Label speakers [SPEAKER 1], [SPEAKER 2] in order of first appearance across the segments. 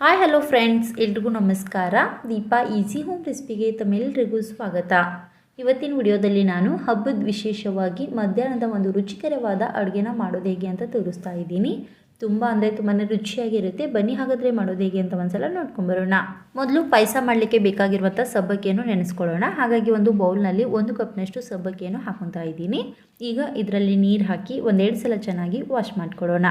[SPEAKER 1] Hi hello friends ಎಲ್ರಿಗೂ ನಮಸ್ಕಾರ. Deepa easy home ರೆಸಿಪಿಗೆ ತಮ್ಮೆಲ್ಲರಿಗೂ ಸ್ವಾಗತ. ಇವತ್ತಿನ ವಿಡಿಯೋದಲ್ಲಿ ನಾನು ಹಬ್ಬದ ವಿಶೇಷವಾಗಿ ಮಧ್ಯಾಹ್ನದ ಒಂದು ರುಚಿಕರವಾದ ಅಡುಗೆನ ಮಾಡೋದು ಹೇಗೆ ಅಂತ ತೋರಿಸ್ತಾ ಇದ್ದೀನಿ. ತುಂಬ ಅಂದರೆ ತುಂಬಾ ರುಚಿಯಾಗಿರುತ್ತೆ. ಬನ್ನಿ ಹಾಗಾದರೆ ಮಾಡೋದು ಹೇಗೆ ಅಂತ ಒಂದ್ಸಲ ನೋಡ್ಕೊಂಬರೋಣ ಮೊದಲು ಪಾಯಸ ಮಾಡಲಿಕ್ಕೆ ಬೇಕಾಗಿರುವಂಥ ಸಬ್ಬಕ್ಕಿಯನ್ನು ನೆನೆಸ್ಕೊಳ್ಳೋಣ. ಹಾಗಾಗಿ ಒಂದು ಬೌಲ್ನಲ್ಲಿ ಒಂದು ಕಪ್ನಷ್ಟು ಸಬ್ಬಕ್ಕಿಯನ್ನು ಹಾಕೊತಾ ಇದ್ದೀನಿ. ಈಗ ಇದರಲ್ಲಿ ನೀರು ಹಾಕಿ ಒಂದೆರಡು ಸಲ ಚೆನ್ನಾಗಿ ವಾಶ್ ಮಾಡ್ಕೊಳ್ಳೋಣ.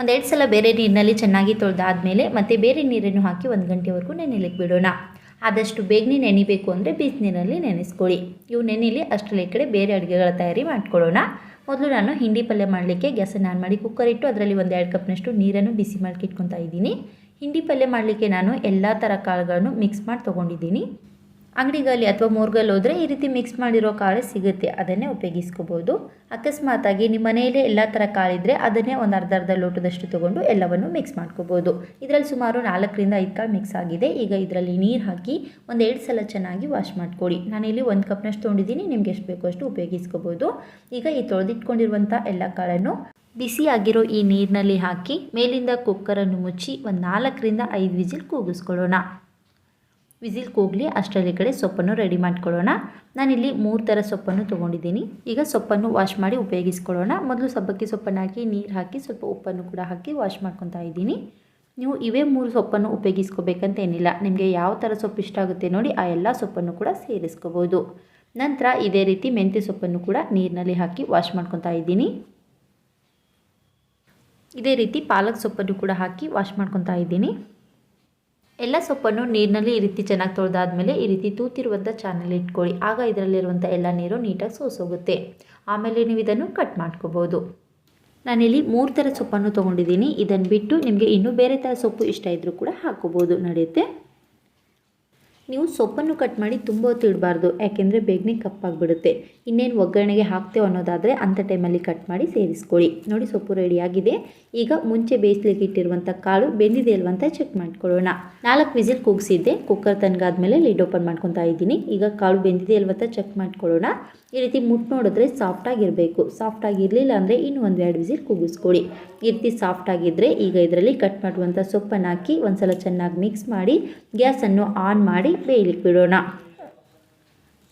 [SPEAKER 1] ಒಂದೆರಡು ಸಲ ಬೇರೆ ನೀರಿನಲ್ಲಿ ಚೆನ್ನಾಗಿ ತೊಳೆದಾದ್ಮೇಲೆ ಮತ್ತೆ ಬೇರೆ ನೀರನ್ನು ಹಾಕಿ ಒಂದು ಗಂಟೆವರೆಗೂ ನೆನೆಲಿಕ್ಕೆ ಬಿಡೋಣ. ಆದಷ್ಟು ಬೇಗನೆ ನೆನಿಬೇಕು ಅಂದರೆ ಬಿಸಿನೀರಲ್ಲಿ ನೆನೆಸ್ಕೊಳ್ಳಿ. ಇವು ನೆನೆಲಿ ಅಷ್ಟರಲ್ಲಿ ಕಡೆ ಬೇರೆ ಅಡುಗೆಗಳ ತಯಾರಿ ಮಾಡ್ಕೊಳ್ಳೋಣ. ಮೊದಲು ನಾನು ಹಿಂಡಿ ಪಲ್ಯ ಮಾಡಲಿಕ್ಕೆ ಗ್ಯಾಸನ್ನು ಆನ್ ಮಾಡಿ ಕುಕ್ಕರ್ ಇಟ್ಟು ಅದರಲ್ಲಿ ಒಂದು ಎರಡು ಕಪ್ನಷ್ಟು ನೀರನ್ನು ಬಿಸಿ ಮಾಡಿ ಇದ್ದೀನಿ. ಹಿಂಡಿ ಪಲ್ಯ ಮಾಡಲಿಕ್ಕೆ ನಾನು ಎಲ್ಲ ಥರ ಕಾಳುಗಳನ್ನು ಮಿಕ್ಸ್ ಮಾಡಿ ತೊಗೊಂಡಿದ್ದೀನಿ. ಅಂಗಡಿಗಲ್ಲಿ ಅಥವಾ ಮೂರ್ಗಲ್ಲಿ ಹೋದರೆ ಈ ರೀತಿ ಮಿಕ್ಸ್ ಮಾಡಿರೋ ಕಾಳು ಸಿಗುತ್ತೆ. ಅದನ್ನೇ ಉಪಯೋಗಿಸ್ಕೋಬೋದು. ಅಕಸ್ಮಾತಾಗಿ ನಿಮ್ಮ ಮನೆಯಲ್ಲೇ ಎಲ್ಲ ಥರ ಕಾಳಿದ್ರೆ ಅದನ್ನೇ ಒಂದು ಅರ್ಧ ಅರ್ಧ ಲೋಟದಷ್ಟು ತೊಗೊಂಡು ಎಲ್ಲವನ್ನು ಮಿಕ್ಸ್ ಮಾಡ್ಕೋಬೋದು. ಇದರಲ್ಲಿ ಸುಮಾರು ನಾಲ್ಕರಿಂದ ಐದು ಕಾಳು ಮಿಕ್ಸ್ ಆಗಿದೆ. ಈಗ ಇದರಲ್ಲಿ ನೀರು ಹಾಕಿ ಒಂದು ಎರಡು ಸಲ ಚೆನ್ನಾಗಿ ವಾಶ್ ಮಾಡ್ಕೊಳ್ಳಿ. ನಾನಿಲ್ಲಿ ಒಂದು ಕಪ್ನಷ್ಟು ತೊಗೊಂಡಿದ್ದೀನಿ. ನಿಮ್ಗೆ ಎಷ್ಟು ಬೇಕೋ ಅಷ್ಟು ಉಪಯೋಗಿಸ್ಕೋಬೋದು. ಈಗ ಈ ತೊಳೆದಿಟ್ಕೊಂಡಿರುವಂಥ ಎಲ್ಲ ಕಾಳನ್ನು ಬಿಸಿ ಆಗಿರೋ ಈ ನೀರಿನಲ್ಲಿ ಹಾಕಿ ಮೇಲಿಂದ ಕುಕ್ಕರನ್ನು ಮುಚ್ಚಿ ಒಂದು ನಾಲ್ಕರಿಂದ ಐದು ವಿಜಿಲ್ ಕೂಗಿಸ್ಕೊಳ್ಳೋಣ. ವಿಸಿಲ್ ಕೂಗಲಿ ಅಷ್ಟರಲ್ಲಿ ಕಡೆ ಸೊಪ್ಪನ್ನು ರೆಡಿ ಮಾಡ್ಕೊಳ್ಳೋಣ. ನಾನಿಲ್ಲಿ ಮೂರು ಥರ ಸೊಪ್ಪನ್ನು ತೊಗೊಂಡಿದ್ದೀನಿ. ಈಗ ಸೊಪ್ಪನ್ನು ವಾಶ್ ಮಾಡಿ ಉಪಯೋಗಿಸ್ಕೊಳ್ಳೋಣ. ಮೊದಲು ಸಬ್ಬಕ್ಕಿ ಸೊಪ್ಪನ್ನು ಹಾಕಿ, ನೀರು ಹಾಕಿ, ಸ್ವಲ್ಪ ಉಪ್ಪನ್ನು ಕೂಡ ಹಾಕಿ ವಾಶ್ ಮಾಡ್ಕೊತಾ ಇದ್ದೀನಿ. ನೀವು ಇವೇ ಮೂರು ಸೊಪ್ಪನ್ನು ಉಪಯೋಗಿಸ್ಕೋಬೇಕಂತ ಏನಿಲ್ಲ. ನಿಮಗೆ ಯಾವ ಥರ ಸೊಪ್ಪು ಇಷ್ಟ ಆಗುತ್ತೆ ನೋಡಿ, ಆ ಎಲ್ಲ ಸೊಪ್ಪನ್ನು ಕೂಡ ಸೇರಿಸ್ಕೋಬೋದು. ನಂತರ ಇದೇ ರೀತಿ ಮೆಂತ್ಯ ಸೊಪ್ಪನ್ನು ಕೂಡ ನೀರಿನಲ್ಲಿ ಹಾಕಿ ವಾಶ್ ಮಾಡ್ಕೊತಾ ಇದ್ದೀನಿ. ಇದೇ ರೀತಿ ಪಾಲಕ್ ಸೊಪ್ಪನ್ನು ಕೂಡ ಹಾಕಿ ವಾಶ್ ಮಾಡ್ಕೊತಾ ಇದ್ದೀನಿ. ಎಲ್ಲ ಸೊಪ್ಪನ್ನು ನೀರಿನಲ್ಲಿ ಈ ರೀತಿ ಚೆನ್ನಾಗಿ ತೊಳೆದಾದ್ಮೇಲೆ ಈ ರೀತಿ ತೂತಿರುವಂಥ ಚಾನಲ್ ಇಟ್ಕೊಳ್ಳಿ. ಆಗ ಇದರಲ್ಲಿರುವಂಥ ಎಲ್ಲ ನೀರು ನೀಟಾಗಿ ಸೋಸೋಗುತ್ತೆ. ಆಮೇಲೆ ನೀವು ಇದನ್ನು ಕಟ್ ಮಾಡ್ಕೋಬೋದು. ನಾನಿಲ್ಲಿ ಮೂರು ಥರ ಸೊಪ್ಪನ್ನು ತೊಗೊಂಡಿದ್ದೀನಿ. ಇದನ್ನು ಬಿಟ್ಟು ನಿಮಗೆ ಇನ್ನೂ ಬೇರೆ ಥರ ಸೊಪ್ಪು ಇಷ್ಟ ಇದ್ದರೂ ಕೂಡ ಹಾಕ್ಕೋಬೋದು. ನಡೆಯುತ್ತೆ? ನೀವು ಸೊಪ್ಪನ್ನು ಕಟ್ ಮಾಡಿ ತುಂಬ ಹೊತ್ತು ಇಡಬಾರ್ದು, ಯಾಕೆಂದರೆ ಬೇಗನೆ ಕಪ್ಪಾಗಿಬಿಡುತ್ತೆ. ಇನ್ನೇನು ಒಗ್ಗರಣೆಗೆ ಹಾಕ್ತೇವೆ ಅನ್ನೋದಾದರೆ ಅಂಥ ಟೈಮಲ್ಲಿ ಕಟ್ ಮಾಡಿ ಸೇರಿಸ್ಕೊಳ್ಳಿ. ನೋಡಿ ಸೊಪ್ಪು ರೆಡಿಯಾಗಿದೆ ಈಗ ಮುಂಚೆ ಬೇಯಿಸ್ಲಿಕ್ಕೆ ಇಟ್ಟಿರುವಂಥ ಕಾಳು ಬೆಂದಿದೆ ಅಲ್ವಂತ ಚೆಕ್ ಮಾಡ್ಕೊಳ್ಳೋಣ. ನಾಲ್ಕು ವಿಸಿಲ್ ಕೂಗಿಸಿದ್ದೆ. ಕುಕ್ಕರ್ ತನಗಾದ್ಮೇಲೆ ಲಿಡ್ ಓಪನ್ ಮಾಡ್ಕೊತಾ ಇದ್ದೀನಿ. ಈಗ ಕಾಳು ಬೆಂದಿದೆ ಅಲ್ವಂತ ಚೆಕ್ ಮಾಡ್ಕೊಳ್ಳೋಣ. ಈ ರೀತಿ ಮುಟ್ಟು ನೋಡಿದ್ರೆ ಸಾಫ್ಟಾಗಿರಬೇಕು ಸಾಫ್ಟಾಗಿರಲಿಲ್ಲ ಅಂದರೆ ಇನ್ನೂ ಒಂದು ಎರಡು ವಿಸಿಲ್ ಕೂಗಿಸ್ಕೊಳ್ಳಿ ಈ ರೀತಿ ಸಾಫ್ಟಾಗಿದ್ದರೆ ಈಗ ಇದರಲ್ಲಿ ಕಟ್ ಮಾಡುವಂಥ ಸೊಪ್ಪನ್ನು ಹಾಕಿ ಒಂದ್ಸಲ ಚೆನ್ನಾಗಿ ಮಿಕ್ಸ್ ಮಾಡಿ ಗ್ಯಾಸನ್ನು ಆನ್ ಮಾಡಿ ಬೇಯಲಿಕ್ಕೆ ಬಿಡೋಣ.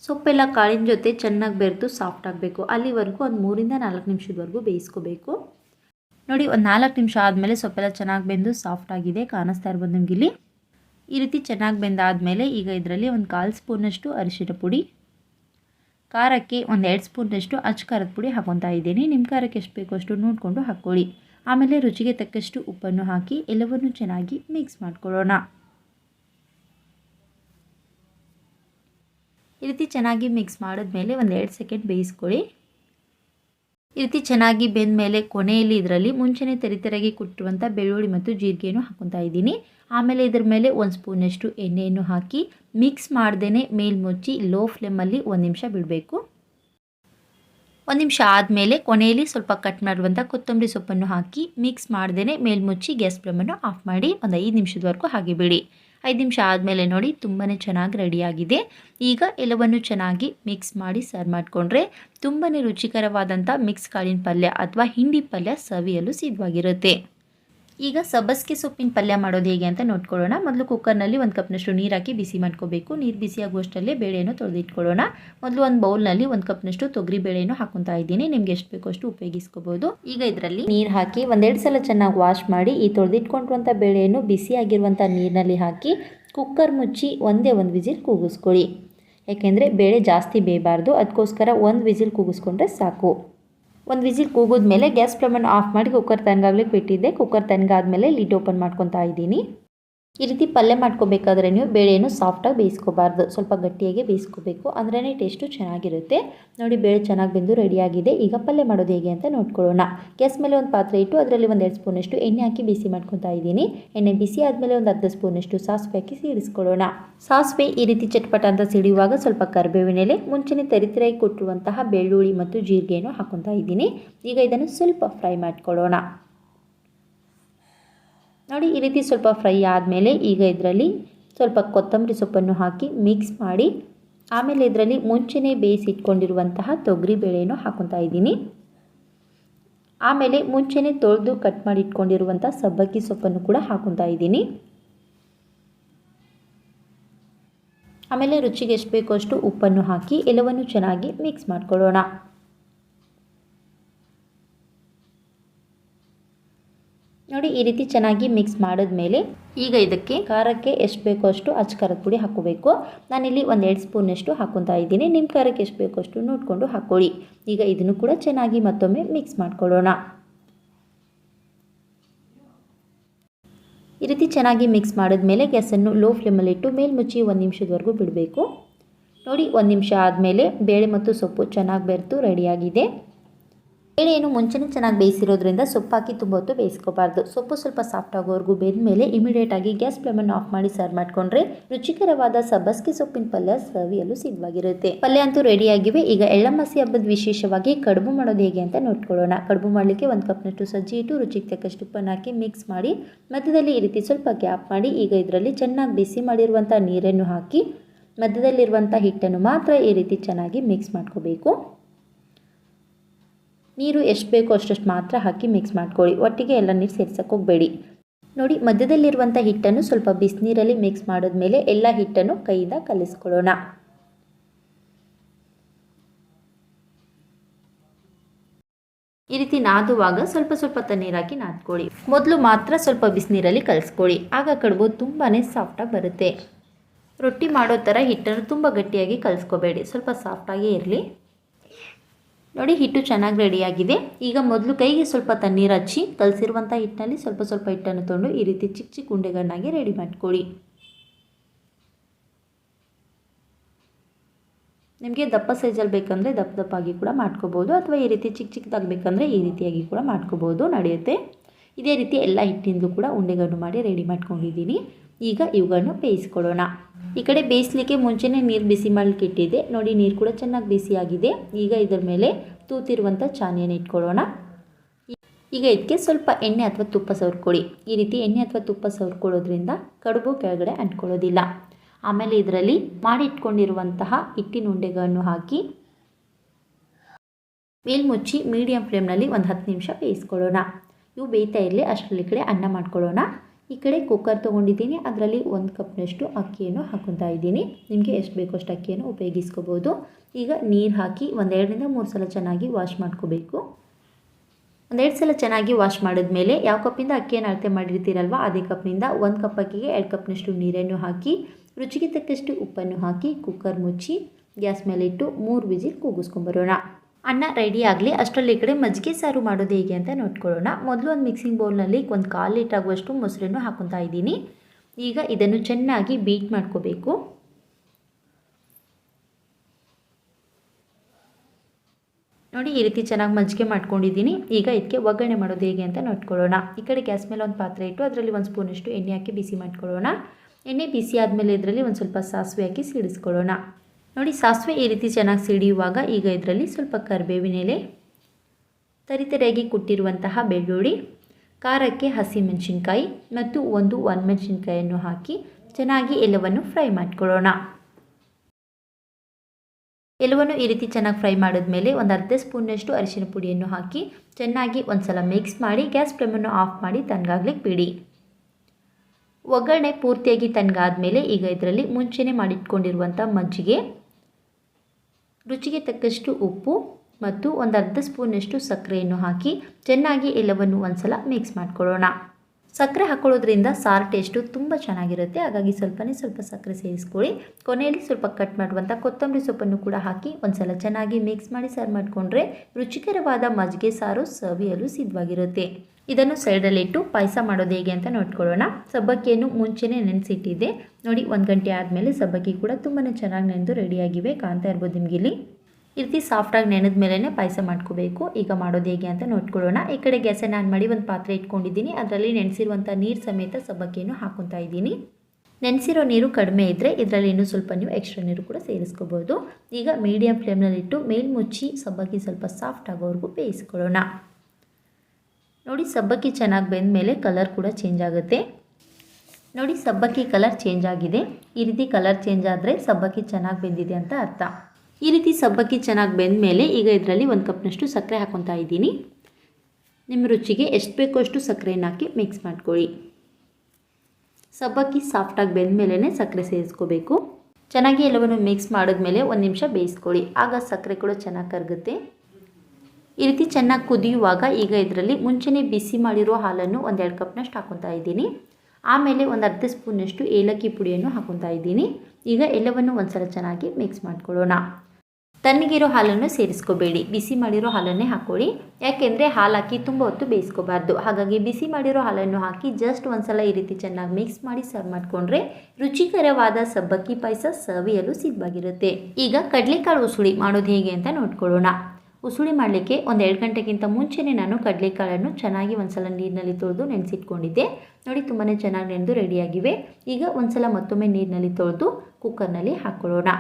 [SPEAKER 1] ಸೊಪ್ಪೆಲ್ಲ ಕಾಳಿನ ಜೊತೆ ಚೆನ್ನಾಗಿ ಬೆರೆತು ಸಾಫ್ಟ್ ಆಗಬೇಕು. ಅಲ್ಲಿವರೆಗೂ ಒಂದು ಮೂರಿಂದ ನಾಲ್ಕು ನಿಮಿಷದವರೆಗೂ ಬೇಯಿಸ್ಕೋಬೇಕು. ನೋಡಿ, ಒಂದು ನಾಲ್ಕು ನಿಮಿಷ ಆದಮೇಲೆ ಸೊಪ್ಪೆಲ್ಲ ಚೆನ್ನಾಗಿ ಬೆಂದು ಸಾಫ್ಟ್ ಆಗಿದೆ, ಕಾಣಿಸ್ತಾ ಇರ್ಬೋದು ನಮಗಿಲ್ಲಿ. ಈ ರೀತಿ ಚೆನ್ನಾಗಿ ಬೆಂದಾದಮೇಲೆ ಈಗ ಇದರಲ್ಲಿ ಒಂದು ಕಾಲು ಸ್ಪೂನಷ್ಟು ಅರಿಶಿನ ಪುಡಿ ಖಾರಕ್ಕೆ ಒಂದು ಎರಡು ಸ್ಪೂನಷ್ಟು ಅಚ್ಚ ಖಾರದ ಪುಡಿ ಹಾಕೊತಾ ಇದ್ದೀನಿ. ನಿಮ್ಮ ಖಾರಕ್ಕೆ ಎಷ್ಟು ಬೇಕೋ ಅಷ್ಟು ನೋಡಿಕೊಂಡು ಹಾಕ್ಕೊಳ್ಳಿ ಆಮೇಲೆ ರುಚಿಗೆ ತಕ್ಕಷ್ಟು ಉಪ್ಪನ್ನು ಹಾಕಿ ಎಲ್ಲವನ್ನು ಚೆನ್ನಾಗಿ ಮಿಕ್ಸ್ ಮಾಡ್ಕೊಳ್ಳೋಣ. ಈ ರೀತಿ ಚೆನ್ನಾಗಿ ಮಿಕ್ಸ್ ಮಾಡಿದ್ಮೇಲೆ ಒಂದು ಎರಡು ಸೆಕೆಂಡ್ ಬೇಯಿಸ್ಕೊಳ್ಳಿ. ಈ ರೀತಿ ಚೆನ್ನಾಗಿ ಬೆಂದ ಮೇಲೆ ಕೊನೆಯಲ್ಲಿ ಇದರಲ್ಲಿ ಮುಂಚೆನೇ ತೆರಿತೆರಾಗಿ ಕೊಟ್ಟಿರುವಂಥ ಬೆಳ್ಳುಳ್ಳಿ ಮತ್ತು ಜೀರಿಗೆಯನ್ನು ಹಾಕೊತಾ ಇದ್ದೀನಿ. ಆಮೇಲೆ ಇದರ ಮೇಲೆ ಒಂದು ಸ್ಪೂನಷ್ಟು ಎಣ್ಣೆಯನ್ನು ಹಾಕಿ ಮಿಕ್ಸ್ ಮಾಡ್ದೇ ಮೇಲ್ ಮುಚ್ಚಿ ಲೋ ಫ್ಲೇಮಲ್ಲಿ ಒಂದು ನಿಮಿಷ ಬಿಡಬೇಕು. ಒಂದು ನಿಮಿಷ ಆದಮೇಲೆ ಕೊನೆಯಲ್ಲಿ ಸ್ವಲ್ಪ ಕಟ್ ಮಾಡುವಂಥ ಕೊತ್ತಂಬರಿ ಸೊಪ್ಪನ್ನು ಹಾಕಿ ಮಿಕ್ಸ್ ಮಾಡ್ದೇ ಮೇಲ್ಮುಚ್ಚಿ ಗ್ಯಾಸ್ ಫ್ಲೇಮನ್ನು ಆಫ್ ಮಾಡಿ ಒಂದು ಐದು ನಿಮಿಷದವರೆಗೂ ಹಾಗೆ ಬಿಡಿ. ಐದು ನಿಮಿಷ ಆದಮೇಲೆ ನೋಡಿ ತುಂಬಾ ಚೆನ್ನಾಗಿ ರೆಡಿಯಾಗಿದೆ ಈಗ ಎಲ್ಲವನ್ನು ಚೆನ್ನಾಗಿ ಮಿಕ್ಸ್ ಮಾಡಿ ಸರ್ವ್ ಮಾಡಿಕೊಂಡ್ರೆ ತುಂಬಾ ರುಚಿಕರವಾದಂಥ ಮಿಕ್ಸ್ ಕಾಳಿನ ಪಲ್ಯ ಅಥವಾ ಹಿಂಡಿ ಪಲ್ಯ ಸವಿಯಲು ಸಿದ್ಧವಾಗಿರುತ್ತೆ. ಈಗ ಸಬ್ಬಸ್ಗೆ ಸೊಪ್ಪಿನ ಪಲ್ಯ ಮಾಡೋದು ಹೇಗೆ ಅಂತ ನೋಡ್ಕೊಳ್ಳೋಣ. ಮೊದಲು ಕುಕ್ಕರ್ನಲ್ಲಿ ಒಂದು ಕಪ್ನಷ್ಟು ನೀರು ಹಾಕಿ ಬಿಸಿ ಮಾಡ್ಕೋಬೇಕು. ನೀರು ಬಿಸಿ ಆಗುವಷ್ಟಲ್ಲೇ ಬೇಳೆಯನ್ನು ತೊಳೆದಿಟ್ಕೊಳ್ಳೋಣ. ಮೊದಲು ಒಂದು ಬೌಲ್ನಲ್ಲಿ ಒಂದು ಕಪ್ನಷ್ಟು ತೊಗರಿ ಬೇಳೆಯನ್ನು ಹಾಕೊತಾ ಇದ್ದೀನಿ. ನಿಮ್ಗೆ ಎಷ್ಟು ಬೇಕೋ ಅಷ್ಟು ಉಪಯೋಗಿಸ್ಕೋಬೋದು. ಈಗ ಇದರಲ್ಲಿ ನೀರು ಹಾಕಿ ಒಂದೆರಡು ಸಲ ಚೆನ್ನಾಗಿ ವಾಶ್ ಮಾಡಿ ಈ ತೊಳೆದಿಟ್ಕೊಂಡಿರುವಂಥ ಬೇಳೆಯನ್ನು ಬಿಸಿಯಾಗಿರುವಂಥ ನೀರಿನಲ್ಲಿ ಹಾಕಿ ಕುಕ್ಕರ್ ಮುಚ್ಚಿ ಒಂದೇ ಒಂದು ವಿಜಿಲ್ ಕೂಗಿಸ್ಕೊಳ್ಳಿ. ಯಾಕೆಂದರೆ ಬೇಳೆ ಜಾಸ್ತಿ ಬೇಯಬಾರ್ದು. ಅದಕ್ಕೋಸ್ಕರ ಒಂದು ವಿಜಿಲ್ ಕೂಗಿಸ್ಕೊಂಡ್ರೆ ಸಾಕು. ಒಂದು ವಿಸಿಲ್ ಕೂಗಿದ್ಮೇಲೆ ಗ್ಯಾಸ್ ಫ್ಲೇಮನ್ನು ಆಫ್ ಮಾಡಿ ಕುಕ್ಕರ್ ತನಗಾಗ್ಲಿಕ್ಕೆ ಬಿಟ್ಟಿದ್ದೆ. ಕುಕ್ಕರ್ ತನಗಾದ್ಮೇಲೆ ಲಿಡ್ ಓಪನ್ ಮಾಡ್ಕೊತಾ ಇದ್ದೀನಿ. ಈ ರೀತಿ ಪಲ್ಯ ಮಾಡ್ಕೋಬೇಕಾದ್ರೆ ನೀವು ಬೇಳೆಯನ್ನು ಸಾಫ್ಟಾಗಿ ಬೇಯಿಸ್ಕೋಬಾರ್ದು. ಸ್ವಲ್ಪ ಗಟ್ಟಿಯಾಗಿ ಬೇಯಿಸ್ಕೋಬೇಕು. ಅಂದ್ರೇ ಟೇಸ್ಟು ಚೆನ್ನಾಗಿರುತ್ತೆ. ನೋಡಿ ಬೇಳೆ ಚೆನ್ನಾಗಿ ಬೆಂದು ರೆಡಿಯಾಗಿದೆ ಈಗ ಪಲ್ಯ ಮಾಡೋದು ಹೇಗೆ ಅಂತ ನೋಡ್ಕೊಳ್ಳೋಣ. ಗ್ಯಾಸ್ ಮೇಲೆ ಒಂದು ಪಾತ್ರೆ ಇಟ್ಟು ಅದರಲ್ಲಿ ಒಂದು ಎರಡು ಸ್ಪೂನಷ್ಟು ಎಣ್ಣೆ ಹಾಕಿ ಬಿಸಿ ಮಾಡ್ಕೊತಾ ಇದ್ದೀನಿ. ಎಣ್ಣೆ ಬಿಸಿ ಆದಮೇಲೆ ಒಂದು ಅರ್ಧ ಸ್ಪೂನಷ್ಟು ಸಾಸಿವೆ ಹಾಕಿ ಸೀಡಿಸ್ಕೊಳ್ಳೋಣ. ಸಾಸಿವೆ ಈ ರೀತಿ ಚಟ್ಪಟ ಅಂತ ಸಿಡಿಯುವಾಗ ಸ್ವಲ್ಪ ಕರಿಬೇವಿನೆಲೆ ಮುಂಚೆನೇ ತರಿತರಾಗಿ ಕೊಟ್ಟಿರುವಂತಹ ಬೆಳ್ಳುಳ್ಳಿ ಮತ್ತು ಜೀರಿಗೆಯನ್ನು ಹಾಕೊತಾ ಇದ್ದೀನಿ. ಈಗ ಇದನ್ನು ಸ್ವಲ್ಪ ಫ್ರೈ ಮಾಡ್ಕೊಳ್ಳೋಣ. ನೋಡಿ, ಈ ರೀತಿ ಸ್ವಲ್ಪ ಫ್ರೈ ಆದಮೇಲೆ ಈಗ ಇದರಲ್ಲಿ ಸ್ವಲ್ಪ ಕೊತ್ತಂಬರಿ ಸೊಪ್ಪನ್ನು ಹಾಕಿ ಮಿಕ್ಸ್ ಮಾಡಿ, ಆಮೇಲೆ ಇದರಲ್ಲಿ ಮುಂಚೆನೇ ಬೇಯಿಸಿಟ್ಕೊಂಡಿರುವಂತಹ ತೊಗರಿ ಬೇಳೆಯನ್ನು ಹಾಕೊತಾ ಇದ್ದೀನಿ. ಆಮೇಲೆ ಮುಂಚೆನೇ ತೊಳೆದು ಕಟ್ ಮಾಡಿ ಇಟ್ಕೊಂಡಿರುವಂಥ ಸಬ್ಬಕ್ಕಿ ಸೊಪ್ಪನ್ನು ಕೂಡ ಹಾಕೊತಾ ಇದ್ದೀನಿ. ಆಮೇಲೆ ರುಚಿಗೆ ಎಷ್ಟು ಬೇಕೋ ಅಷ್ಟು ಉಪ್ಪನ್ನು ಹಾಕಿ ಎಲ್ಲವನ್ನು ಚೆನ್ನಾಗಿ ಮಿಕ್ಸ್ ಮಾಡ್ಕೊಳ್ಳೋಣ ನೋಡಿ ಈ ರೀತಿ ಚೆನ್ನಾಗಿ ಮಿಕ್ಸ್ ಮಾಡಿದ್ಮೇಲೆ ಈಗ ಇದಕ್ಕೆ ಖಾರಕ್ಕೆ ಎಷ್ಟು ಬೇಕೋ ಅಷ್ಟು ಅಚ್ಚ ಖಾರದ ಪುಡಿ ಹಾಕೋಬೇಕು ನಾನಿಲ್ಲಿ ಒಂದು ಎರಡು ಸ್ಪೂನಷ್ಟು ಹಾಕೊತಾ ಇದ್ದೀನಿ. ನಿಮ್ಮ ಖಾರಕ್ಕೆ ಎಷ್ಟು ಬೇಕೋ ಅಷ್ಟು ನೋಡಿಕೊಂಡು ಹಾಕ್ಕೊಳ್ಳಿ. ಈಗ ಇದನ್ನು ಕೂಡ ಚೆನ್ನಾಗಿ ಮತ್ತೊಮ್ಮೆ ಮಿಕ್ಸ್ ಮಾಡ್ಕೊಳ್ಳೋಣ. ಈ ರೀತಿ ಚೆನ್ನಾಗಿ ಮಿಕ್ಸ್ ಮಾಡಿದ್ಮೇಲೆ ಗ್ಯಾಸನ್ನು ಲೋ ಫ್ಲೇಮಲ್ಲಿಟ್ಟು ಮೇಲ್ಮುಚ್ಚಿ ಒಂದು ನಿಮಿಷದವರೆಗೂ ಬಿಡಬೇಕು. ನೋಡಿ, ಒಂದು ನಿಮಿಷ ಆದಮೇಲೆ ಬೇಳೆ ಮತ್ತು ಸೊಪ್ಪು ಚೆನ್ನಾಗಿ ಬೆರೆತು ರೆಡಿಯಾಗಿದೆ ಬೇಳೆಯನ್ನು ಮುಂಚೆನೇ ಚೆನ್ನಾಗಿ ಬೇಯಿಸಿರೋದ್ರಿಂದ ಸೊಪ್ಪು ಹಾಕಿ ತುಂಬ ಹೊತ್ತು ಬೇಯಿಸ್ಕೋಬಾರ್ದು. ಸೊಪ್ಪು ಸ್ವಲ್ಪ ಸಾಫ್ಟ್ ಆಗೋವರೆಗೂ ಬೆಂದಮೇಲೆ ಇಮಿಡಿಯೇಟಾಗಿ ಗ್ಯಾಸ್ ಫ್ಲೇಮನ್ನು ಆಫ್ ಮಾಡಿ ಸರ್ವ್ ಮಾಡಿಕೊಂಡ್ರೆ ರುಚಿಕರವಾದ ಸಬ್ಬಸ್ಗೆ ಸೊಪ್ಪಿನ ಪಲ್ಯ ಸವಿಯಲು ಸಿದ್ಧವಾಗಿರುತ್ತೆ. ಪಲ್ಯ ಅಂತೂ ರೆಡಿಯಾಗಿವೆ ಈಗ ಎಳ್ಳಮಾಸಿ ಹಬ್ಬದ ವಿಶೇಷವಾಗಿ ಕಡುಬು ಮಾಡೋದು ಹೇಗೆ ಅಂತ ನೋಡ್ಕೊಳ್ಳೋಣ. ಕಡುಬು ಮಾಡಲಿಕ್ಕೆ ಒಂದು ಕಪ್ನಷ್ಟು ಸಜ್ಜಿ ಇಟ್ಟು ರುಚಿಗೆ ತಕ್ಕಷ್ಟು ಉಪ್ಪನ್ನು ಹಾಕಿ ಮಿಕ್ಸ್ ಮಾಡಿ ಮಧ್ಯದಲ್ಲಿ ಈ ರೀತಿ ಸ್ವಲ್ಪ ಗ್ಯಾಪ್ ಮಾಡಿ ಈಗ ಇದರಲ್ಲಿ ಚೆನ್ನಾಗಿ ಬಿಸಿ ಮಾಡಿರುವಂಥ ನೀರನ್ನು ಹಾಕಿ ಮಧ್ಯದಲ್ಲಿರುವಂಥ ಹಿಟ್ಟನ್ನು ಮಾತ್ರ ಈ ರೀತಿ ಚೆನ್ನಾಗಿ ಮಿಕ್ಸ್ ಮಾಡ್ಕೋಬೇಕು. ನೀರು ಎಷ್ಟು ಬೇಕೋ ಅಷ್ಟಷ್ಟು ಮಾತ್ರ ಹಾಕಿ ಮಿಕ್ಸ್ ಮಾಡ್ಕೊಳ್ಳಿ. ಒಟ್ಟಿಗೆ ಎಲ್ಲ ನೀರು ಸೇರ್ಸೋಕೆ ಹೋಗಬೇಡಿ. ನೋಡಿ ಮಧ್ಯದಲ್ಲಿರುವಂಥ ಹಿಟ್ಟನ್ನು ಸ್ವಲ್ಪ ಬಿಸಿನೀರಲ್ಲಿ ಮಿಕ್ಸ್ ಮಾಡಿದ್ಮೇಲೆ ಎಲ್ಲ ಹಿಟ್ಟನ್ನು ಕೈಯಿಂದ ಕಲಿಸ್ಕೊಳ್ಳೋಣ. ಈ ರೀತಿ ನಾದುವಾಗ ಸ್ವಲ್ಪ ಸ್ವಲ್ಪ ತಣ್ಣೀರು ಹಾಕಿ ನಾದ್ಕೊಳ್ಳಿ. ಮೊದಲು ಮಾತ್ರ ಸ್ವಲ್ಪ ಬಿಸಿನೀರಲ್ಲಿ ಕಲಿಸ್ಕೊಳ್ಳಿ. ಆಗ ಕಡುಬು ತುಂಬಾ ಸಾಫ್ಟಾಗಿ ಬರುತ್ತೆ. ರೊಟ್ಟಿ ಮಾಡೋ ಥರ ಹಿಟ್ಟನ್ನು ತುಂಬ ಗಟ್ಟಿಯಾಗಿ ಕಲಿಸ್ಕೋಬೇಡಿ. ಸ್ವಲ್ಪ ಸಾಫ್ಟಾಗೇ ಇರಲಿ. ನೋಡಿ, ಹಿಟ್ಟು ಚೆನ್ನಾಗಿ ರೆಡಿಯಾಗಿದೆ ಈಗ ಮೊದಲು ಕೈಗೆ ಸ್ವಲ್ಪ ತಣ್ಣೀರು ಹಚ್ಚಿ ಕಲಸಿರುವಂಥ ಹಿಟ್ಟಿನಲ್ಲಿ ಸ್ವಲ್ಪ ಸ್ವಲ್ಪ ಹಿಟ್ಟನ್ನು ತೊಗೊಂಡು ಈ ರೀತಿ ಚಿಕ್ಕ ಚಿಕ್ಕ ಉಂಡೆಗಳನ್ನಾಗಿ ರೆಡಿ ಮಾಡಿಕೊಳ್ಳಿ. ನಿಮಗೆ ದಪ್ಪ ಸೈಜಲ್ಲಿ ಬೇಕಂದರೆ ದಪ್ಪ ದಪ್ಪಾಗಿ ಕೂಡ ಮಾಡ್ಕೋಬೋದು, ಅಥವಾ ಈ ರೀತಿ ಚಿಕ್ಕ ಚಿಕ್ಕದಾಗಿ ಬೇಕಂದರೆ ಈ ರೀತಿಯಾಗಿ ಕೂಡ ಮಾಡ್ಕೋಬೋದು, ನಡೆಯುತ್ತೆ. ಇದೇ ರೀತಿ ಎಲ್ಲ ಹಿಟ್ಟಿಂದಲೂ ಕೂಡ ಉಂಡೆಗಳನ್ನು ಮಾಡಿ ರೆಡಿ ಮಾಡ್ಕೊಂಡಿದ್ದೀನಿ. ಈಗ ಇವುಗಳನ್ನು ಬೇಯಿಸ್ಕೊಳ್ಳೋಣ. ಈ ಕಡೆ ಬೇಯಿಸ್ಲಿಕ್ಕೆ ಮುಂಚೆನೇ ನೀರು ಬಿಸಿ ಮಾಡಲಿಕ್ಕೆ ಇಟ್ಟಿದ್ದೆ. ನೋಡಿ, ನೀರು ಕೂಡ ಚೆನ್ನಾಗಿ ಬಿಸಿಯಾಗಿದೆ. ಈಗ ಇದರ ಮೇಲೆ ತೂತಿರುವಂಥ ಚಾನಿಯನ್ನು ಇಟ್ಕೊಳ್ಳೋಣ. ಈಗ ಇದಕ್ಕೆ ಸ್ವಲ್ಪ ಎಣ್ಣೆ ಅಥವಾ ತುಪ್ಪ ಸವರ್ಕೊಳ್ಳಿ. ಈ ರೀತಿ ಎಣ್ಣೆ ಅಥವಾ ತುಪ್ಪ ಸವರ್ಕೊಳ್ಳೋದ್ರಿಂದ ಕಡುಬು ಕೆಳಗಡೆ ಅಂಟ್ಕೊಳ್ಳೋದಿಲ್ಲ. ಆಮೇಲೆ ಇದರಲ್ಲಿ ಮಾಡಿ ಇಟ್ಕೊಂಡಿರುವಂತಹ ಹಿಟ್ಟಿನ ಉಂಡೆಗಳನ್ನು ಹಾಕಿ ಮೇಲ್ಮುಚ್ಚಿ ಮೀಡಿಯಂ ಫ್ಲೇಮ್ನಲ್ಲಿ ಒಂದು ಹತ್ತು ನಿಮಿಷ ಬೇಯಿಸ್ಕೊಳ್ಳೋಣ. ಇವು ಬೇಯ್ತಾ ಇರಲಿ, ಅಷ್ಟರಲ್ಲಿ ಕಡೆ ಅನ್ನ ಮಾಡ್ಕೊಳ್ಳೋಣ. ಈ ಕಡೆ ಕುಕ್ಕರ್ ತೊಗೊಂಡಿದ್ದೀನಿ. ಅದರಲ್ಲಿ ಒಂದು ಕಪ್ನಷ್ಟು ಅಕ್ಕಿಯನ್ನು ಹಾಕೊತಾ ಇದ್ದೀನಿ. ನಿಮಗೆ ಎಷ್ಟು ಬೇಕೋ ಅಷ್ಟು ಅಕ್ಕಿಯನ್ನು ಉಪಯೋಗಿಸ್ಕೋಬೋದು. ಈಗ ನೀರು ಹಾಕಿ ಒಂದೆರಡರಿಂದ ಮೂರು ಸಲ ಚೆನ್ನಾಗಿ ವಾಶ್ ಮಾಡ್ಕೋಬೇಕು. ಒಂದೆರಡು ಸಲ ಚೆನ್ನಾಗಿ ವಾಶ್ ಮಾಡಿದ್ಮೇಲೆ ಯಾವ ಕಪ್ಪಿಂದ ಅಕ್ಕಿಯನ್ನು ಅಳತೆ ಮಾಡಿರ್ತೀರಲ್ವ, ಅದೇ ಕಪ್ನಿಂದ ಒಂದು ಕಪ್ ಅಕ್ಕಿಗೆ ಎರಡು ಕಪ್ನಷ್ಟು ನೀರನ್ನು ಹಾಕಿ, ರುಚಿಗೆ ತಕ್ಕಷ್ಟು ಉಪ್ಪನ್ನು ಹಾಕಿ ಕುಕ್ಕರ್ ಮುಚ್ಚಿ, ಗ್ಯಾಸ್ ಮೇಲೆ ಇಟ್ಟು ಮೂರು ವಿಜಿಲ್ ಕೂಗಿಸ್ಕೊಂಬರೋಣ. ಅನ್ನ ರೆಡಿ ಆಗಲಿ, ಅಷ್ಟರಲ್ಲಿ ಈ ಕಡೆ ಮಜ್ಜಿಗೆ ಸಾರು ಮಾಡೋದು ಹೇಗೆ ಅಂತ ನೋಡ್ಕೊಳ್ಳೋಣ. ಮೊದಲು ಒಂದು ಮಿಕ್ಸಿಂಗ್ ಬೌಲ್ನಲ್ಲಿ ಒಂದು ಕಾಲು ಲೀಟ್ರ್ ಆಗುವಷ್ಟು ಮೊಸರನ್ನು ಹಾಕೊತಾ ಇದ್ದೀನಿ. ಈಗ ಇದನ್ನು ಚೆನ್ನಾಗಿ ಬೀಟ್ ಮಾಡ್ಕೋಬೇಕು. ನೋಡಿ, ಈ ರೀತಿ ಚೆನ್ನಾಗಿ ಮಜ್ಜಿಗೆ ಮಾಡ್ಕೊಂಡಿದ್ದೀನಿ. ಈಗ ಇದಕ್ಕೆ ಒಗ್ಗರಣೆ ಮಾಡೋದು ಹೇಗೆ ಅಂತ ನೋಡ್ಕೊಳ್ಳೋಣ. ಈ ಕಡೆ ಗ್ಯಾಸ್ ಮೇಲೆ ಒಂದು ಪಾತ್ರೆ ಇಟ್ಟು ಅದರಲ್ಲಿ ಒಂದು ಸ್ಪೂನಷ್ಟು ಎಣ್ಣೆ ಹಾಕಿ ಬಿಸಿ ಮಾಡ್ಕೊಳ್ಳೋಣ. ಎಣ್ಣೆ ಬಿಸಿ ಆದಮೇಲೆ ಇದರಲ್ಲಿ ಒಂದು ಸ್ವಲ್ಪ ಸಾಸಿವೆ ಹಾಕಿ ಸಿಡಿಸ್ಕೊಳ್ಳೋಣ. ನೋಡಿ, ಸಾಸಿವೆ ಈ ರೀತಿ ಚೆನ್ನಾಗಿ ಸಿಡಿಯುವಾಗ ಈಗ ಇದರಲ್ಲಿ ಸ್ವಲ್ಪ ಕರಿಬೇವಿನ ಎಲೆ, ತರಿತರಿಯಾಗಿ ಕುಟ್ಟಿರುವಂತಹ ಬೆಳ್ಳುಳ್ಳಿ, ಖಾರಕ್ಕೆ ಹಸಿಮೆಣಸಿನ್ಕಾಯಿ ಮತ್ತು ಒಂದು ಒಣಮೆಣಸಿನ್ಕಾಯನ್ನು ಹಾಕಿ ಚೆನ್ನಾಗಿ ಎಲ್ಲವನ್ನು ಫ್ರೈ ಮಾಡ್ಕೊಳ್ಳೋಣ. ಎಲ್ಲವನ್ನು ಈ ರೀತಿ ಚೆನ್ನಾಗಿ ಫ್ರೈ ಮಾಡಿದ್ಮೇಲೆ ಒಂದು ಅರ್ಧ ಸ್ಪೂನ್ನಷ್ಟು ಅರಿಶಿನ ಪುಡಿಯನ್ನು ಹಾಕಿ ಚೆನ್ನಾಗಿ ಒಂದು ಸಲ ಮಿಕ್ಸ್ ಮಾಡಿ ಗ್ಯಾಸ್ ಫ್ಲೇಮನ್ನು ಆಫ್ ಮಾಡಿ ತಣ್ಣಗಾಗ್ಲಿಕ್ಕೆ ಬಿಡಿ. ಒಗ್ಗರಣೆ ಪೂರ್ತಿಯಾಗಿ ತಣ್ಣಗಾದ್ಮೇಲೆ ಈಗ ಇದರಲ್ಲಿ ಮುಂಚೆನೇ ಮಾಡಿಟ್ಕೊಂಡಿರುವಂಥ ಮಜ್ಜಿಗೆ ರುಚಿಗೆ ತಕ್ಕಷ್ಟು ಉಪ್ಪು ಮತ್ತು ಒಂದು ಅರ್ಧ ಸ್ಪೂನಷ್ಟು ಸಕ್ಕರೆಯನ್ನು ಹಾಕಿ ಚೆನ್ನಾಗಿ ಎಲ್ಲವನ್ನು ಒಂದ್ಸಲ ಮಿಕ್ಸ್ ಮಾಡ್ಕೊಳ್ಳೋಣ. ಸಕ್ಕರೆ ಹಾಕೊಳ್ಳೋದ್ರಿಂದ ಸಾರ್ ಟೇಸ್ಟು ತುಂಬ ಚೆನ್ನಾಗಿರುತ್ತೆ. ಹಾಗಾಗಿ ಸ್ವಲ್ಪನೇ ಸ್ವಲ್ಪ ಸಕ್ಕರೆ ಸೇರಿಸ್ಕೊಳ್ಳಿ. ಕೊನೆಯಲ್ಲಿ ಸ್ವಲ್ಪ ಕಟ್ ಮಾಡುವಂಥ ಕೊತ್ತಂಬರಿ ಸೊಪ್ಪನ್ನು ಕೂಡ ಹಾಕಿ ಒಂದ್ಸಲ ಚೆನ್ನಾಗಿ ಮಿಕ್ಸ್ ಮಾಡಿ ಸರ್ವ್ ಮಾಡಿಕೊಂಡ್ರೆ ರುಚಿಕರವಾದ ಮಜ್ಜಿಗೆ ಸಾರು ಸವಿಯಲು ಸಿದ್ಧವಾಗಿರುತ್ತೆ. ಇದನ್ನು ಸೈಡಲ್ಲಿಟ್ಟು ಪಾಯಸ ಮಾಡೋದು ಹೇಗೆ ಅಂತ ನೋಡ್ಕೊಳ್ಳೋಣ. ಸಬ್ಬಕ್ಕಿಯನ್ನು ಮುಂಚೆನೇ ನೆನೆಸಿಟ್ಟಿದ್ದೆ. ನೋಡಿ, ಒಂದು ಗಂಟೆ ಆದಮೇಲೆ ಸಬ್ಬಕ್ಕಿ ಕೂಡ ತುಂಬಾ ಚೆನ್ನಾಗಿ ನೆನೆದು ರೆಡಿಯಾಗಿವೆ ಕಾಣ್ತಾ ಇರ್ಬೋದು ನಿಮಗೆ ಇಲ್ಲಿ ಈ ರೀತಿ ಸಾಫ್ಟಾಗಿ ನೆನೆದ ಮೇಲೇ ಪಾಯಸ ಮಾಡ್ಕೋಬೇಕು. ಈಗ ಮಾಡೋದು ಹೇಗೆ ಅಂತ ನೋಡ್ಕೊಳ್ಳೋಣ. ಈ ಕಡೆ ಗ್ಯಾಸನ್ನು ಆನ್ ಮಾಡಿ ಒಂದು ಪಾತ್ರೆ ಇಟ್ಕೊಂಡಿದ್ದೀನಿ. ಅದರಲ್ಲಿ ನೆನೆಸಿರುವಂಥ ನೀರು ಸಮೇತ ಸಬ್ಬಕ್ಕಿಯನ್ನು ಹಾಕೊತಾ ಇದ್ದೀನಿ. ನೆನೆಸಿರೋ ನೀರು ಕಡಿಮೆ ಇದ್ದರೆ ಇದರಲ್ಲಿ ಇನ್ನೂ ಸ್ವಲ್ಪ ನೀವು ಎಕ್ಸ್ಟ್ರಾ ನೀರು ಕೂಡ ಸೇರಿಸ್ಕೋಬೋದು. ಈಗ ಮೀಡಿಯಂ ಫ್ಲೇಮ್ನಲ್ಲಿಟ್ಟು ಮೇಲ್ಮುಚ್ಚಿ ಸಬ್ಬಕ್ಕಿ ಸ್ವಲ್ಪ ಸಾಫ್ಟ್ ಆಗೋವರೆಗೂ ಬೇಯಿಸ್ಕೊಳ್ಳೋಣ. ನೋಡಿ ಸಬ್ಬಕ್ಕಿ ಚೆನ್ನಾಗಿ ಬೆಂದ ಮೇಲೆ ಕಲರ್ ಕೂಡ ಚೇಂಜ್ ಆಗುತ್ತೆ. ನೋಡಿ ಸಬ್ಬಕ್ಕಿ ಕಲರ್ ಚೇಂಜ್ ಆಗಿದೆ. ಈ ರೀತಿ ಕಲರ್ ಚೇಂಜ್ ಆದರೆ ಸಬ್ಬಕ್ಕಿ ಚೆನ್ನಾಗಿ ಬೆಂದಿದೆ ಅಂತ ಅರ್ಥ. ಈ ರೀತಿ ಸಬ್ಬಕ್ಕಿ ಚೆನ್ನಾಗಿ ಬೆಂದ ಮೇಲೆ ಈಗ ಇದರಲ್ಲಿ ಒಂದು ಕಪ್ನಷ್ಟು ಸಕ್ಕರೆ ಹಾಕೊತಾ ಇದ್ದೀನಿ. ನಿಮ್ಮ ರುಚಿಗೆ ಎಷ್ಟು ಬೇಕೋ ಅಷ್ಟು ಸಕ್ಕರೆಯನ್ನು ಹಾಕಿ ಮಿಕ್ಸ್ ಮಾಡ್ಕೊಳ್ಳಿ. ಸಬ್ಬಕ್ಕಿ ಸಾಫ್ಟಾಗಿ ಬೆಂದ ಮೇಲೇ ಸಕ್ಕರೆ ಸೇರಿಸ್ಕೋಬೇಕು. ಚೆನ್ನಾಗಿ ಎಲ್ಲವನ್ನು ಮಿಕ್ಸ್ ಮಾಡಿದ್ಮೇಲೆ ಒಂದು ನಿಮಿಷ ಬೇಯಿಸ್ಕೊಳ್ಳಿ. ಆಗ ಸಕ್ಕರೆ ಕೂಡ ಚೆನ್ನಾಗಿ ಕರಗುತ್ತೆ. ಈ ರೀತಿ ಚೆನ್ನಾಗಿ ಕುದಿಯುವಾಗ ಈಗ ಇದರಲ್ಲಿ ಮುಂಚೆನೇ ಬಿಸಿ ಮಾಡಿರೋ ಹಾಲನ್ನು ಒಂದೆರಡು ಕಪ್ನಷ್ಟು ಹಾಕೊತಾ ಇದ್ದೀನಿ. ಆಮೇಲೆ ಒಂದು ಅರ್ಧ ಸ್ಪೂನಷ್ಟು ಏಲಕ್ಕಿ ಪುಡಿಯನ್ನು ಹಾಕೊತಾ ಇದ್ದೀನಿ. ಈಗ ಎಲ್ಲವನ್ನು ಒಂದ್ಸಲ ಚೆನ್ನಾಗಿ ಮಿಕ್ಸ್ ಮಾಡ್ಕೊಳ್ಳೋಣ. ತಣ್ಣಗಿರೋ ಹಾಲನ್ನು ಸೇರಿಸ್ಕೋಬೇಡಿ. ಬಿಸಿ ಮಾಡಿರೋ ಹಾಲನ್ನೇ ಹಾಕ್ಕೊಳ್ಳಿ. ಯಾಕೆಂದರೆ ಹಾಲು ಹಾಕಿ ತುಂಬ ಹೊತ್ತು ಬೇಯಿಸ್ಕೋಬಾರ್ದು. ಹಾಗಾಗಿ ಬಿಸಿ ಮಾಡಿರೋ ಹಾಲನ್ನು ಹಾಕಿ ಜಸ್ಟ್ ಒಂದ್ಸಲ ಈ ರೀತಿ ಚೆನ್ನಾಗಿ ಮಿಕ್ಸ್ ಮಾಡಿ ಸರ್ವ್ ಮಾಡಿಕೊಂಡ್ರೆ ರುಚಿಕರವಾದ ಸಬ್ಬಕ್ಕಿ ಪಾಯಸ ಸವಿಯಲು ಸಿದ್ಧವಾಗಿರುತ್ತೆ. ಈಗ ಕಡಲೆಕಾಳು ಉಸುಳಿ ಮಾಡೋದು ಹೇಗೆ ಅಂತ ನೋಡ್ಕೊಳ್ಳೋಣ. ಉಸುಳಿ ಮಾಡಲಿಕ್ಕೆ ಒಂದು ಎರಡು ಗಂಟೆಗಿಂತ ಮುಂಚೆನೇ ನಾನು ಕಡಲೆಕಾಳನ್ನು ಚೆನ್ನಾಗಿ ಒಂದ್ಸಲ ನೀರಿನಲ್ಲಿ ತೊಳೆದು ನೆನೆಸಿಟ್ಕೊಂಡಿದ್ದೆ. ನೋಡಿ ತುಂಬಾ ಚೆನ್ನಾಗಿ ನೆನೆದು ರೆಡಿಯಾಗಿವೆ ಈಗ ಒಂದ್ಸಲ ಮತ್ತೊಮ್ಮೆ ನೀರಿನಲ್ಲಿ ತೊಳೆದು ಕುಕ್ಕರ್ನಲ್ಲಿ ಹಾಕ್ಕೊಳ್ಳೋಣ.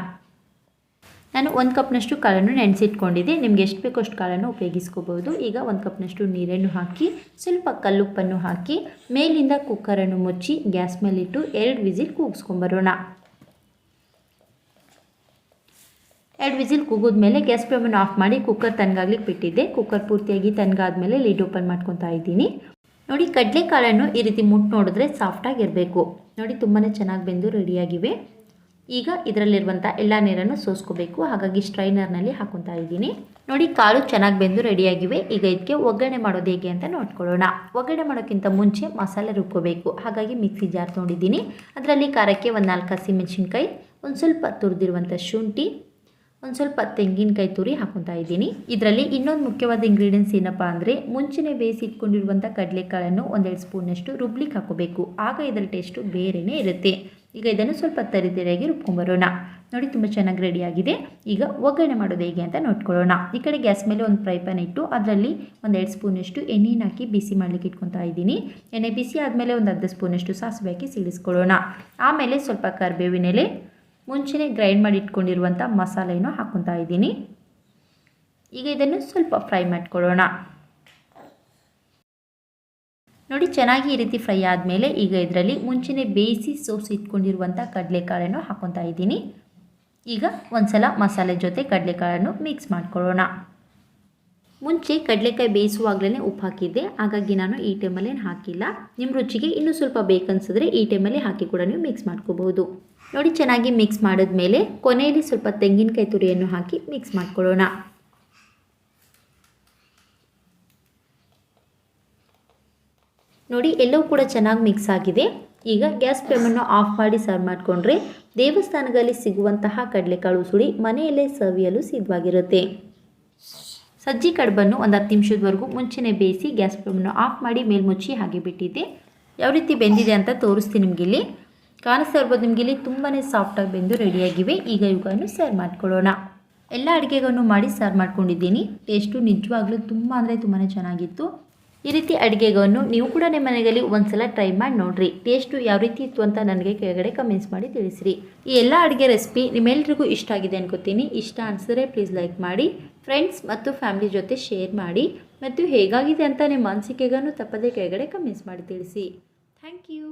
[SPEAKER 1] ನಾನು ಒಂದು ಕಪ್ನಷ್ಟು ಕಾಳನ್ನು ನೆನೆಸಿಟ್ಕೊಂಡಿದ್ದೆ. ನಿಮ್ಗೆ ಎಷ್ಟು ಬೇಕೋ ಅಷ್ಟು ಕಾಳನ್ನು ಉಪಯೋಗಿಸ್ಕೋಬೋದು ಈಗ ಒಂದು ಕಪ್ನಷ್ಟು ನೀರನ್ನು ಹಾಕಿ, ಸ್ವಲ್ಪ ಕಲ್ಲುಪ್ಪನ್ನು ಹಾಕಿ, ಮೇಲಿಂದ ಕುಕ್ಕರನ್ನು ಮುಚ್ಚಿ, ಗ್ಯಾಸ್ ಮೇಲಿಟ್ಟು ಎರಡು ವಿಸಿಲ್ ಕೂಗಿಸ್ಕೊಂಬರೋಣ. ಎರಡು ವಿಸಿಲ್ ಕೂಗಿದ್ಮೇಲೆ ಗ್ಯಾಸ್ ಫ್ಲೇಮನ್ನು ಆಫ್ ಮಾಡಿ ಕುಕ್ಕರ್ ತನಗಾಗ್ಲಿಕ್ಕೆ ಬಿಟ್ಟಿದ್ದೆ. ಕುಕ್ಕರ್ ಪೂರ್ತಿಯಾಗಿ ತನ್ಗಾದ್ಮೇಲೆ ಲೀಡ್ ಓಪನ್ ಮಾಡ್ಕೊತಾ ಇದ್ದೀನಿ. ನೋಡಿ, ಕಡಲೆಕಾಳನ್ನು ಈ ರೀತಿ ಮುಟ್ಟು ನೋಡಿದ್ರೆ ಸಾಫ್ಟಾಗಿರಬೇಕು ನೋಡಿ ತುಂಬಾ ಚೆನ್ನಾಗಿ ಬೆಂದು ರೆಡಿಯಾಗಿವೆ ಈಗ ಇದರಲ್ಲಿರುವಂಥ ಎಲ್ಲ ನೀರನ್ನು ಸೋಸ್ಕೋಬೇಕು. ಹಾಗಾಗಿ ಸ್ಟ್ರೈನರ್ನಲ್ಲಿ ಹಾಕೊತಾ ಇದ್ದೀನಿ. ನೋಡಿ ಕಾಳು ಚೆನ್ನಾಗಿ ಬೆಂದು ರೆಡಿಯಾಗಿವೆ. ಈಗ ಇದಕ್ಕೆ ಒಗ್ಗರಣೆ ಮಾಡೋದು ಹೇಗೆ ಅಂತ ನೋಡ್ಕೊಳ್ಳೋಣ. ಒಗ್ಗರಣೆ ಮಾಡೋಕ್ಕಿಂತ ಮುಂಚೆ ಮಸಾಲೆ ರುಬ್ಕೋಬೇಕು. ಹಾಗಾಗಿ ಮಿಕ್ಸಿ ಜಾರ್ ತೊಗೊಂಡಿದ್ದೀನಿ. ಅದರಲ್ಲಿ ಖಾರಕ್ಕೆ ಒಂದು ನಾಲ್ಕು ಹಸಿಮೆಣಸಿನ್ಕಾಯಿ ಒಂದು ಸ್ವಲ್ಪ ತುರಿದಿರುವಂಥ ಶುಂಠಿ ಒಂದು ಸ್ವಲ್ಪ ತೆಂಗಿನಕಾಯಿ ತುರಿ ಹಾಕೊತಾ ಇದ್ದೀನಿ. ಇದರಲ್ಲಿ ಇನ್ನೊಂದು ಮುಖ್ಯವಾದ ಇಂಗ್ರೀಡಿಯೆಂಟ್ಸ್ ಏನಪ್ಪ ಅಂದರೆ ಮುಂಚೆನೇ ಬೇಯಿಸಿಟ್ಕೊಂಡಿರುವಂಥ ಕಡಲೆಕಾಳನ್ನು ಒಂದೆರಡು ಸ್ಪೂನಷ್ಟು ರುಬ್ಲಿಕ್ಕೆ ಹಾಕೋಬೇಕು. ಆಗ ಇದರ ಟೇಸ್ಟು ಬೇರೆಯೇ ಇರುತ್ತೆ. ಈಗ ಇದನ್ನು ಸ್ವಲ್ಪ ತರಿತರಿಯಾಗಿ ರುಬ್ಕೊಂಬರೋಣ ನೋಡಿ ತುಂಬ ಚೆನ್ನಾಗಿ ರೆಡಿಯಾಗಿದೆ ಈಗ ಒಗ್ಗರಣೆ ಮಾಡೋದು ಹೇಗೆ ಅಂತ ನೋಡ್ಕೊಳ್ಳೋಣ. ಈ ಕಡೆ ಗ್ಯಾಸ್ ಮೇಲೆ ಒಂದು ಫ್ರೈ ಪ್ಯಾನ್ ಇಟ್ಟು ಅದರಲ್ಲಿ ಒಂದೆರಡು ಸ್ಪೂನಷ್ಟು ಎಣ್ಣೆನ ಹಾಕಿ ಬಿಸಿ ಮಾಡಲಿಕ್ಕೆ ಇಟ್ಕೊತಾ ಇದ್ದೀನಿ. ಎಣ್ಣೆ ಬಿಸಿ ಆದಮೇಲೆ ಒಂದು ಅರ್ಧ ಸ್ಪೂನಷ್ಟು ಸಾಸಿವೆ ಹಾಕಿ ಸಿಡಿಸ್ಕೊಳ್ಳೋಣ. ಆಮೇಲೆ ಸ್ವಲ್ಪ ಕರಿಬೇವಿನೆಲೆ ಮುಂಚೆನೇ ಗ್ರೈಂಡ್ ಮಾಡಿ ಇಟ್ಕೊಂಡಿರುವಂಥ ಮಸಾಲೆಯನ್ನು ಹಾಕೊತಾ ಇದ್ದೀನಿ. ಈಗ ಇದನ್ನು ಸ್ವಲ್ಪ ಫ್ರೈ ಮಾಡಿಕೊಳ್ಳೋಣ. ನೋಡಿ ಚೆನ್ನಾಗಿ ಈ ರೀತಿ ಫ್ರೈ ಆದಮೇಲೆ ಈಗ ಇದರಲ್ಲಿ ಮುಂಚೆನೇ ಬೇಯಿಸಿ ಸೋಸಿ ಇಟ್ಕೊಂಡಿರುವಂಥ ಕಡಲೆಕಾಳನ್ನು ಹಾಕ್ಕೊತಾ ಇದ್ದೀನಿ. ಈಗ ಒಂದ್ಸಲ ಮಸಾಲೆ ಜೊತೆ ಕಡಲೆಕಾಳನ್ನು ಮಿಕ್ಸ್ ಮಾಡ್ಕೊಳ್ಳೋಣ. ಮುಂಚೆ ಕಡಲೆಕಾಯಿ ಬೇಯಿಸುವಾಗಲೇ ಉಪ್ಪು ಹಾಕಿದ್ದೆ. ಹಾಗಾಗಿ ನಾನು ಈ ಟೈಮಲ್ಲೇನು ಹಾಕಿಲ್ಲ. ನಿಮ್ಮ ರುಚಿಗೆ ಇನ್ನೂ ಸ್ವಲ್ಪ ಬೇಕನ್ಸಿದ್ರೆ ಈ ಟೈಮಲ್ಲಿ ಹಾಕಿ ಕೂಡ ನೀವು ಮಿಕ್ಸ್ ಮಾಡ್ಕೋಬಹುದು. ನೋಡಿ, ಚೆನ್ನಾಗಿ ಮಿಕ್ಸ್ ಮಾಡಿದ್ಮೇಲೆ ಕೊನೆಯಲ್ಲಿ ಸ್ವಲ್ಪ ತೆಂಗಿನಕಾಯಿ ತುರಿಯನ್ನು ಹಾಕಿ ಮಿಕ್ಸ್ ಮಾಡಿಕೊಳ್ಳೋಣ. ನೋಡಿ, ಎಲ್ಲವೂ ಕೂಡ ಚೆನ್ನಾಗಿ ಮಿಕ್ಸ್ ಆಗಿದೆ. ಈಗ ಗ್ಯಾಸ್ ಫ್ಲೇಮನ್ನು ಆಫ್ ಮಾಡಿ ಸರ್ವ್ ಮಾಡಿಕೊಂಡ್ರೆ ದೇವಸ್ಥಾನಗಳಲ್ಲಿ ಸಿಗುವಂತಹ ಕಡಲೆಕಾಳು ಸುಳಿ ಮನೆಯಲ್ಲೇ ಸವಿಯಲು ಸಿದ್ಧವಾಗಿರುತ್ತೆ. ಸಜ್ಜಿ ಕಡುಬನ್ನು ಒಂದು ಹತ್ತು ನಿಮಿಷದವರೆಗೂ ಮುಂಚೆನೇ ಬೇಯಿಸಿ ಗ್ಯಾಸ್ ಫ್ಲೇಮನ್ನು ಆಫ್ ಮಾಡಿ ಮೇಲ್ಮುಚ್ಚಿ ಹಾಗೆ ಬಿಟ್ಟಿದ್ದೆ. ಯಾವ ರೀತಿ ಬೆಂದಿದೆ ಅಂತ ತೋರಿಸ್ತೀನಿ ನಿಮಗೆ ಇಲ್ಲಿ. ಕಾಣಿಸ್ತಾ ಇರ್ಬೋದು ನಿಮಗೆ ಇಲ್ಲಿ ತುಂಬಾ ಸಾಫ್ಟಾಗಿ ಬೆಂದು ರೆಡಿಯಾಗಿವೆ ಈಗ ಇವುಗಳನ್ನು ಸರ್ವ್ ಮಾಡ್ಕೊಳ್ಳೋಣ. ಎಲ್ಲ ಅಡುಗೆಗಳನ್ನು ಮಾಡಿ ಸರ್ವ್ ಮಾಡ್ಕೊಂಡಿದ್ದೀನಿ. ಟೇಸ್ಟು ನಿಜವಾಗ್ಲೂ ತುಂಬ ಅಂದರೆ ತುಂಬಾ ಚೆನ್ನಾಗಿತ್ತು. ಈ ರೀತಿ ಅಡುಗೆಗಳನ್ನು ನೀವು ಕೂಡ ನಿಮ್ಮ ಮನೆಯಲ್ಲಿ ಒಂದ್ಸಲ ಟ್ರೈ ಮಾಡಿ ನೋಡಿರಿ. ಟೇಸ್ಟು ಯಾವ ರೀತಿ ಇತ್ತು ಅಂತ ನನಗೆ ಕೆಳಗಡೆ ಕಮೆಂಟ್ಸ್ ಮಾಡಿ ತಿಳಿಸಿರಿ. ಈ ಎಲ್ಲ ಅಡುಗೆ ರೆಸಿಪಿ ನಿಮ್ಮೆಲ್ರಿಗೂ ಇಷ್ಟ ಆಗಿದೆ ಅನ್ಕೋತೀನಿ. ಇಷ್ಟ ಅನಿಸಿದ್ರೆ ಪ್ಲೀಸ್ ಲೈಕ್ ಮಾಡಿ ಫ್ರೆಂಡ್ಸ್ ಮತ್ತು ಫ್ಯಾಮಿಲಿ ಜೊತೆ ಶೇರ್ ಮಾಡಿ ಮತ್ತು ಹೇಗಾಗಿದೆ ಅಂತ ನಿಮ್ಮ ಮಾನಸಿಕೆಗೂ ತಪ್ಪದೇ ಕೆಳಗಡೆ ಕಮೆಂಟ್ಸ್ ಮಾಡಿ ತಿಳಿಸಿ. Thank you